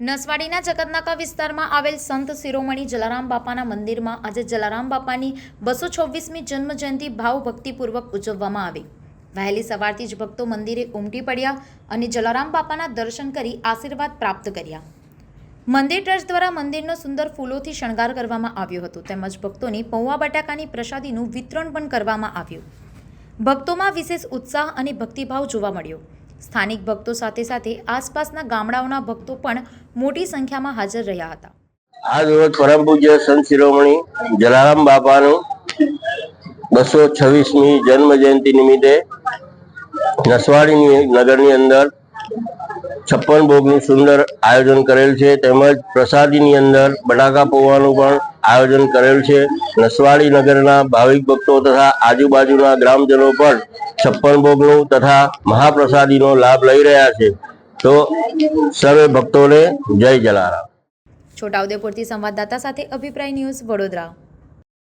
નસવાડીના જગતનાકા વિસ્તારમાં આવેલ સંત શિરોમણી જલારામ બાપાના મંદિરમાં આજે જલારામ બાપાની બસો છવ્વીસમી જન્મજયંતિ ભાવભક્તિપૂર્વક ઉજવવામાં આવી. વહેલી સવારથી જ ભક્તો મંદિરે ઉમટી પડ્યા અને જલારામ બાપાના દર્શન કરી આશીર્વાદ પ્રાપ્ત કર્યા. મંદિર ટ્રસ્ટ દ્વારા મંદિરનો સુંદર ફૂલોથી શણગાર કરવામાં આવ્યો હતો. તેમજ ભક્તોને પૌવા બટાકાની પ્રસાદીનું વિતરણ પણ કરવામાં આવ્યું. ભક્તોમાં વિશેષ ઉત્સાહ અને ભક્તિભાવ જોવા મળ્યો. સ્થાનિક ભક્તો સાથે સાથે આસપાસના ગામડાઓના ભક્તો પણ મોટી સંખ્યામાં હાજર રહ્યા હતા. આજ રોજ પરમ પૂજ્ય સંત શિરોમણી જલારામ બાપાનું બસો છવ્વીસમી જન્મ જયંતિ નિમિત્તે નસવાડી નગરની અંદર છપ્પન ભોગનું સુંદર આયોજન કરેલ છે. તેમજ પ્રસાદીની અંદર બટાકા પૌવાનું પણ આયોજન કરેલ છે. નસવાડી નગરના ભાવિક ભક્તો તથા આજુબાજુના ગ્રામજનો પણ છપ્પન ભોગનું તથા મહાપ્રસાદીનો લાભ લઈ રહ્યા છે. તો સર્વે ભક્તોને જય જલારામ. છોટાઉદેપુરથી સંવાદદાતા સાથે અભિપ્રાય ન્યૂઝ વડોદરા.